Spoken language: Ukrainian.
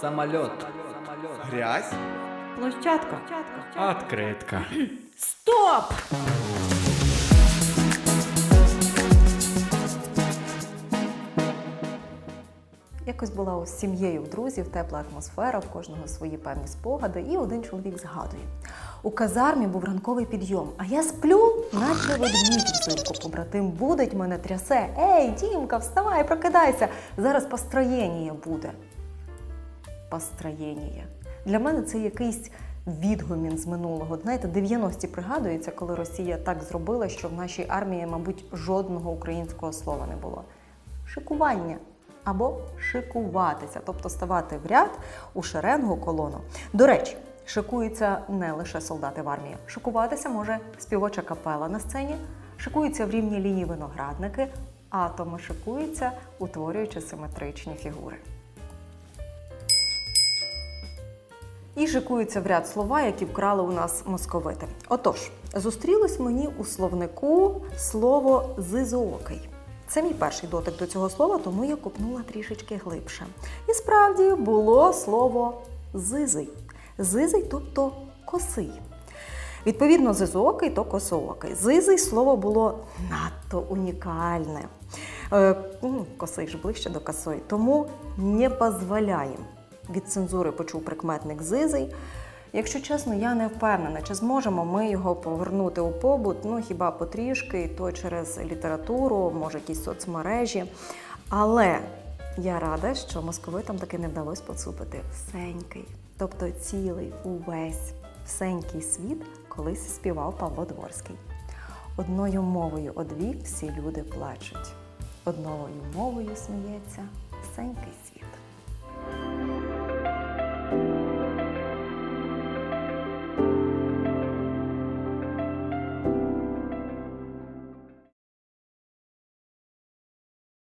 Самолет. Грязь? Площадка. Открытка. Стоп! Якось була у сім'єю в друзів, тепла атмосфера, в кожного свої певні спогади, і один чоловік згадує. У казармі був ранковий підйом, а я сплю, наче ведмідь взимку. Побратим будить мене трясе. Ей, Дімка, вставай, прокидайся! Зараз построєння буде. Построєння. Для мене це якийсь відгомін з минулого. Знаєте, 90-ті пригадується, коли Росія так зробила, що в нашій армії, мабуть, жодного українського слова не було. Шикування або шикуватися, тобто ставати в ряд у шеренгу колону. До речі, шикуються не лише солдати в армії. Шикуватися може співоча капела на сцені, шикуються в рівній лінії виноградники, атоми шикуються, утворюючи симетричні фігури. І шикуються в ряд слова, які вкрали у нас московити. Отож, зустрілось мені у словнику слово зизоокий. Це мій перший дотик до цього слова, тому я копнула трішечки глибше. І справді було слово зизий. Зизий, тобто косий. Відповідно, зизоокий то косоокий. Зизий слово було надто унікальне. Е, ну, косий ж ближче до косої. Тому не позволяємо. Від цензури почув прикметник зизий. Якщо чесно, я не впевнена, чи зможемо ми його повернути у побут, ну хіба потрішки, і то через літературу, може якісь соцмережі. Але я рада, що московитам таки не вдалося поцупити всенький, тобто цілий, увесь всенький світ колись співав Павло Дворський. Одною мовою одвік всі люди плачуть, одною мовою сміється всенький світ.